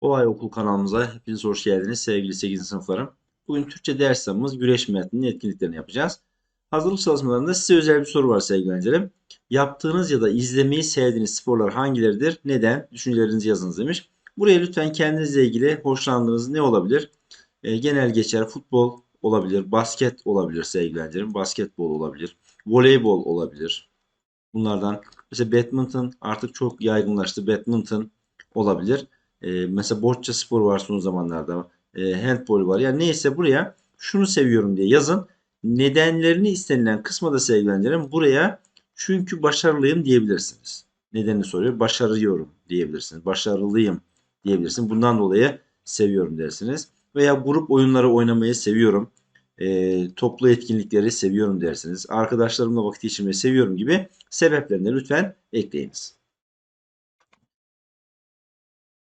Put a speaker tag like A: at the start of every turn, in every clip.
A: Olay Okul kanalımıza hepiniz hoş geldiniz sevgili 8. sınıflarım. Bugün Türkçe ders kitabımız güreş metninin etkinliklerini yapacağız. Hazırlık çalışmalarında size özel bir soru var sevgili öğrencilerim. Yaptığınız ya da izlemeyi sevdiğiniz sporlar hangileridir? Neden? Düşüncelerinizi yazınız demiş. Buraya lütfen kendinizle ilgili hoşlandığınız ne olabilir? E, genel geçer futbol olabilir, basket olabilir sevgili öğrencilerim. Basketbol olabilir, voleybol olabilir. Bunlardan mesela badminton artık çok yaygınlaştı. Badminton olabilir. E, mesela bocce spor var son zamanlarda. E, handball var. Yani neyse buraya şunu seviyorum diye yazın. Nedenlerini istenilen kısma da sevgilendirin. Buraya çünkü başarılıyım diyebilirsiniz. Nedenini soruyor. Başarıyorum diyebilirsiniz. Başarılıyım diyebilirsiniz. Bundan dolayı seviyorum dersiniz. Veya grup oyunları oynamayı seviyorum. E, toplu etkinlikleri seviyorum dersiniz. Arkadaşlarımla vakit geçirmeyi seviyorum gibi sebeplerini lütfen ekleyiniz.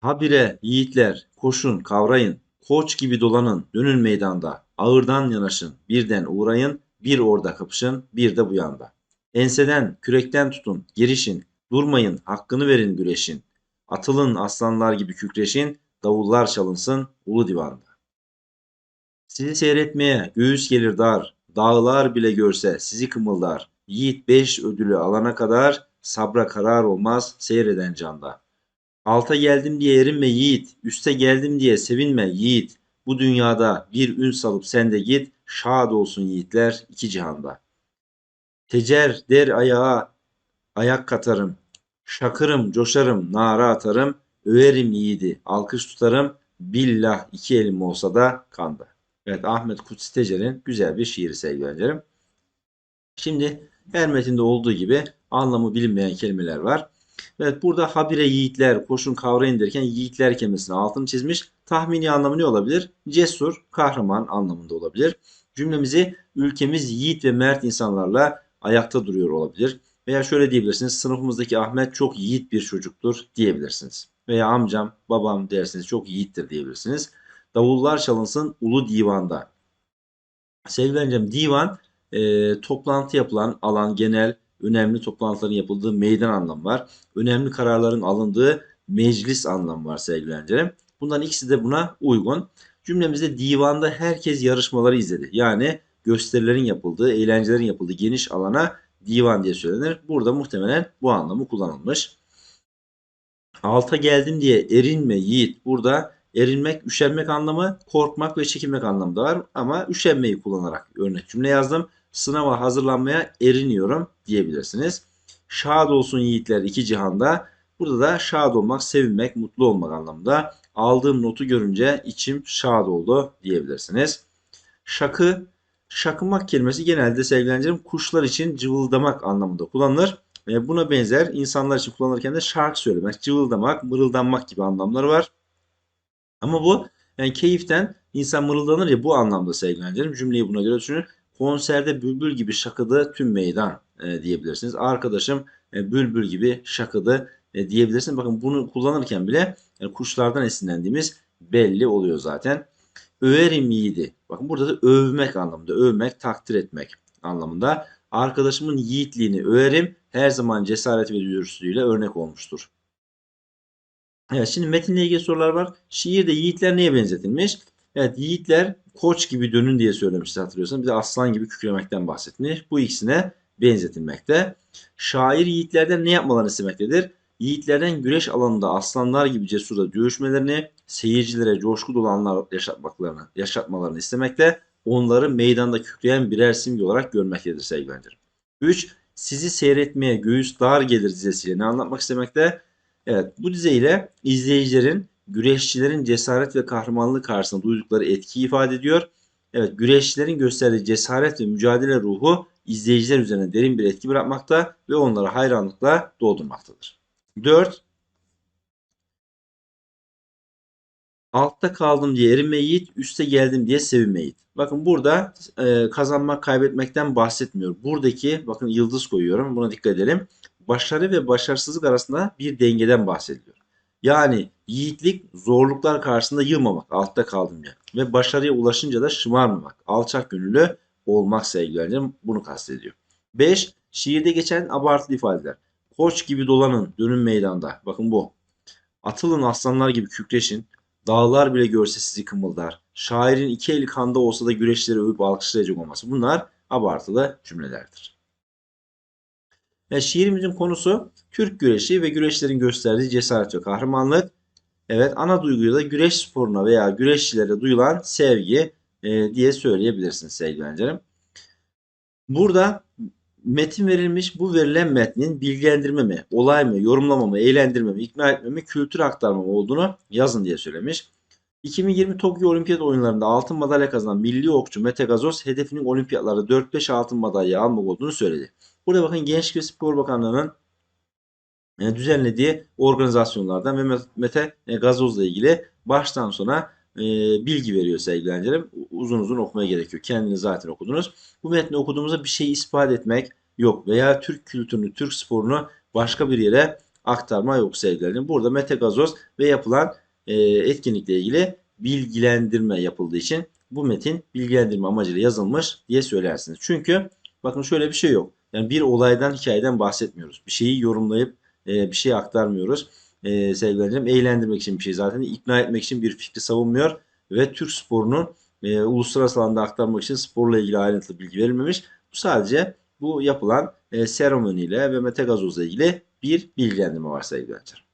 A: Habire yiğitler koşun kavrayın koç gibi dolanın dönün meydanda ağırdan yanaşın birden uğrayın bir orada kapışın bir de bu yanda. Enseden kürekten tutun girişin durmayın hakkını verin güreşin. Atılın aslanlar gibi kükreşin davullar çalınsın ulu divanda. Sizi seyretmeye göğüs gelir dar dağlar bile görse sizi kımıldar. Yiğit beş ödülü alana kadar sabra karar olmaz seyreden canda. Alta geldim diye erinme yiğit, üste geldim diye sevinme yiğit. Bu dünyada bir ün salıp sen de git, şad olsun yiğitler iki cihanda. Tecer der ayağa, ayak katarım. Şakırım, coşarım, nara atarım. Överim yiğidi, alkış tutarım. Billah iki elim olsa da kanda. Evet Ahmet Kutsi Tecer'in güzel bir şiiri sevgili öğrencilerim. Şimdi her metinde olduğu gibi anlamı bilinmeyen kelimeler var. Evet burada habire yiğitler, koşun kavrayın derken yiğitler kelimesinin altını çizmiş. Tahmini anlamı ne olabilir? Cesur, kahraman anlamında olabilir. Cümlemizi ülkemiz yiğit ve mert insanlarla ayakta duruyor olabilir. Veya şöyle diyebilirsiniz. Sınıfımızdaki Ahmet çok yiğit bir çocuktur diyebilirsiniz. Veya amcam, babam dersiniz çok yiğittir diyebilirsiniz. Davullar çalınsın ulu divanda. Sevgili öğrencim divan e, toplantı yapılan alan genel önemli toplantıların yapıldığı meydan anlamı var. Önemli kararların alındığı meclis anlamı var sevgili öğrencilerim. Bunların ikisi de buna uygun. Cümlemizde divanda herkes yarışmaları izledi. Yani gösterilerin yapıldığı, eğlencelerin yapıldığı geniş alana divan diye söylenir. Burada muhtemelen bu anlamı kullanılmış. Alta geldim diye erinme yiğit. Burada erinmek, üşenmek anlamı, korkmak ve çekinmek anlamı da var. Ama üşenmeyi kullanarak örnek cümle yazdım sınava hazırlanmaya eriniyorum diyebilirsiniz. Şad olsun yiğitler iki cihanda. Burada da şad olmak, sevinmek, mutlu olmak anlamında. Aldığım notu görünce içim şad oldu diyebilirsiniz. Şakı, şakımak kelimesi genelde sevgilencilerim kuşlar için cıvıldamak anlamında kullanılır. Ve buna benzer insanlar için kullanılırken de şarkı söylemek, cıvıldamak, mırıldanmak gibi anlamları var. Ama bu yani keyiften insan mırıldanır ya bu anlamda sevgilencilerim. Cümleyi buna göre düşünün. Konserde bülbül gibi şakıdı tüm meydan e, diyebilirsiniz. Arkadaşım e, bülbül gibi şakıdı e, diyebilirsiniz. Bakın bunu kullanırken bile yani kuşlardan esinlendiğimiz belli oluyor zaten. Överim yiğidi. Bakın burada da övmek anlamında. Övmek, takdir etmek anlamında. Arkadaşımın yiğitliğini överim. Her zaman cesaret ve dürüstlüğüyle örnek olmuştur. Evet şimdi metinle ilgili sorular var. Şiirde yiğitler neye benzetilmiş? Evet yiğitler koç gibi dönün diye söylemişti hatırlıyorsan. Bir de aslan gibi kükremekten bahsetmiş. Bu ikisine benzetilmekte. Şair yiğitlerden ne yapmalarını istemektedir? Yiğitlerden güreş alanında aslanlar gibi cesurda dövüşmelerini, seyircilere coşku dolu anlar yaşatmaklarını, yaşatmalarını istemekte, onları meydanda kükreyen birer simge olarak görmektedir sevgili öğrencilerim. 3. Sizi seyretmeye göğüs dar gelir dizesiyle ne anlatmak istemekte? Evet bu dize ile izleyicilerin güreşçilerin cesaret ve kahramanlık karşısında duydukları etkiyi ifade ediyor. Evet, güreşçilerin gösterdiği cesaret ve mücadele ruhu izleyiciler üzerine derin bir etki bırakmakta ve onları hayranlıkla doldurmaktadır. 4. Altta kaldım diye erinme yiğit, üste geldim diye sevinme yiğit. Bakın burada e, kazanmak, kaybetmekten bahsetmiyor. Buradaki, bakın yıldız koyuyorum, buna dikkat edelim. Başarı ve başarısızlık arasında bir dengeden bahsediliyor. Yani yiğitlik zorluklar karşısında yılmamak, altta kaldım ya. Ve başarıya ulaşınca da şımarmamak, alçak gönüllü olmak sevgili bunu kastediyor. 5. Şiirde geçen abartılı ifadeler. Koç gibi dolanın dönün meydanda. Bakın bu. Atılın aslanlar gibi kükreşin. Dağlar bile görse sizi kımıldar. Şairin iki eli kanda olsa da güreşleri övüp alkışlayacak olması. Bunlar abartılı cümlelerdir. Ya şiirimizin konusu Türk güreşi ve güreşlerin gösterdiği cesaret ve kahramanlık. Evet ana duyguyu da güreş sporuna veya güreşçilere duyulan sevgi e, diye söyleyebilirsiniz sevgili öğrencilerim. Burada metin verilmiş bu verilen metnin bilgilendirme mi, olay mı, yorumlama mı, eğlendirme mi, ikna etme mi, kültür aktarma mı olduğunu yazın diye söylemiş. 2020 Tokyo Olimpiyat oyunlarında altın madalya kazanan milli okçu Mete Gazoz hedefinin olimpiyatlarda 4-5 altın madalya almak olduğunu söyledi. Burada bakın Gençlik ve Spor Bakanlığı'nın e, düzenlediği organizasyonlardan ve Mete e, Gazoz'la ilgili baştan sona e, bilgi veriyor sevgili öğrencilerim. Uzun uzun okumaya gerekiyor. Kendiniz zaten okudunuz. Bu metni okuduğumuzda bir şey ispat etmek yok veya Türk kültürünü, Türk sporunu başka bir yere aktarma yok sevgili öğrencilerim. Burada Mete Gazoz ve yapılan etkinlikle ilgili bilgilendirme yapıldığı için bu metin bilgilendirme amacıyla yazılmış diye söylersiniz. Çünkü bakın şöyle bir şey yok. Yani bir olaydan, hikayeden bahsetmiyoruz. Bir şeyi yorumlayıp e, bir şey aktarmıyoruz. E, sevgili eğlendirmek için bir şey zaten ikna etmek için bir fikri savunmuyor ve Türk sporunun e, uluslararası alanda aktarmak için sporla ilgili ayrıntılı bilgi verilmemiş. Bu sadece bu yapılan e, seremoniyle ve Mete Gazoz'la ilgili bir bilgilendirme var sevgili öğrenciler.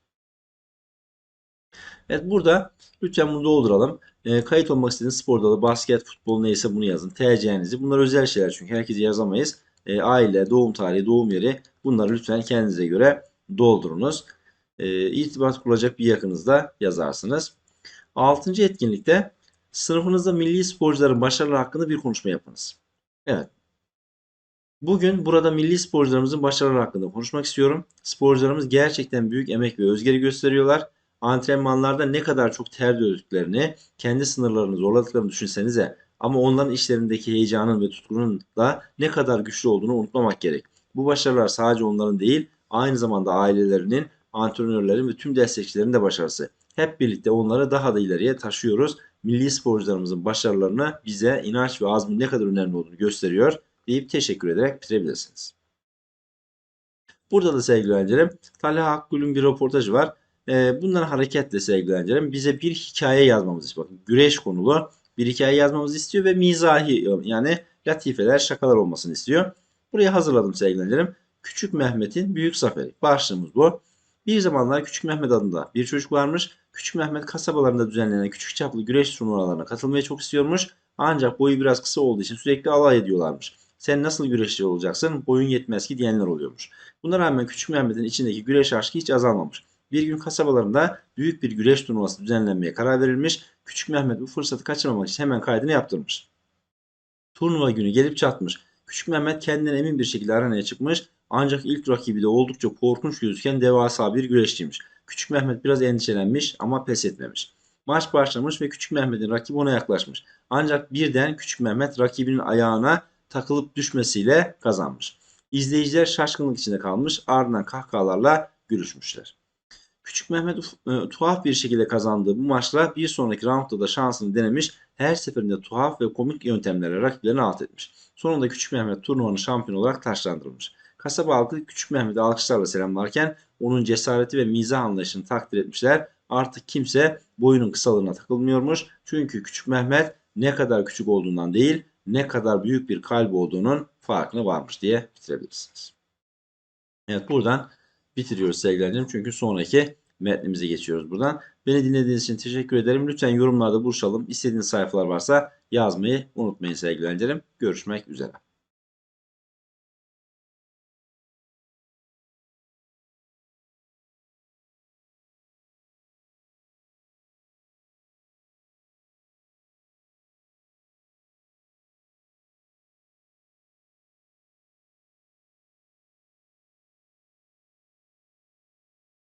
A: Evet burada lütfen bunu dolduralım. E, kayıt olmak istediğiniz spor dalı, basket, futbol neyse bunu yazın. TC'nizi. Bunlar özel şeyler çünkü herkesi yazamayız. E, aile, doğum tarihi, doğum yeri bunları lütfen kendinize göre doldurunuz. E, irtibat kurulacak bir yakınızda yazarsınız. Altıncı etkinlikte sınıfınızda milli sporcuların başarıları hakkında bir konuşma yapınız. Evet. Bugün burada milli sporcularımızın başarıları hakkında konuşmak istiyorum. Sporcularımız gerçekten büyük emek ve özveri gösteriyorlar. Antrenmanlarda ne kadar çok ter döktüklerini, kendi sınırlarını zorladıklarını düşünsenize ama onların işlerindeki heyecanın ve tutkunun da ne kadar güçlü olduğunu unutmamak gerek. Bu başarılar sadece onların değil, aynı zamanda ailelerinin, antrenörlerin ve tüm destekçilerin de başarısı. Hep birlikte onları daha da ileriye taşıyoruz. Milli sporcularımızın başarılarını bize inanç ve azmin ne kadar önemli olduğunu gösteriyor deyip teşekkür ederek bitirebilirsiniz. Burada da sevgili öğrencilerim Talha Akgül'ün bir röportajı var. Ee, bundan hareketle sevgili öğrencilerim bize bir hikaye yazmamızı istiyor. Bakın güreş konulu bir hikaye yazmamızı istiyor ve mizahi yani latifeler, şakalar olmasını istiyor. Buraya hazırladım sevgili öğrencilerim. Küçük Mehmet'in büyük zaferi. Başlığımız bu. Bir zamanlar Küçük Mehmet adında bir çocuk varmış. Küçük Mehmet kasabalarında düzenlenen küçük çaplı güreş turnuvalarına katılmayı çok istiyormuş. Ancak boyu biraz kısa olduğu için sürekli alay ediyorlarmış. Sen nasıl güreşçi olacaksın? Boyun yetmez ki diyenler oluyormuş. Buna rağmen Küçük Mehmet'in içindeki güreş aşkı hiç azalmamış. Bir gün kasabalarında büyük bir güreş turnuvası düzenlenmeye karar verilmiş. Küçük Mehmet bu fırsatı kaçırmamak için hemen kaydını yaptırmış. Turnuva günü gelip çatmış. Küçük Mehmet kendinden emin bir şekilde arenaya çıkmış. Ancak ilk rakibi de oldukça korkunç gözüken devasa bir güreşçiymiş. Küçük Mehmet biraz endişelenmiş ama pes etmemiş. Maç başlamış ve Küçük Mehmet'in rakibi ona yaklaşmış. Ancak birden Küçük Mehmet rakibinin ayağına takılıp düşmesiyle kazanmış. İzleyiciler şaşkınlık içinde kalmış ardından kahkahalarla gülüşmüşler. Küçük Mehmet e, tuhaf bir şekilde kazandığı bu maçla bir sonraki roundda da şansını denemiş. Her seferinde tuhaf ve komik yöntemlerle rakiplerini alt etmiş. Sonunda Küçük Mehmet turnuvanın şampiyonu olarak taşlandırılmış. Kasaba halkı Küçük Mehmet'i alkışlarla selamlarken onun cesareti ve mizah anlayışını takdir etmişler. Artık kimse boyunun kısalığına takılmıyormuş. Çünkü Küçük Mehmet ne kadar küçük olduğundan değil, ne kadar büyük bir kalp olduğunun farkına varmış diye bitirebilirsiniz. Evet buradan bitiriyoruz sevgilerim. Çünkü sonraki metnimize geçiyoruz buradan. Beni dinlediğiniz için teşekkür ederim. Lütfen yorumlarda buluşalım. İstediğiniz sayfalar varsa yazmayı unutmayın sevgilerim. Görüşmek üzere.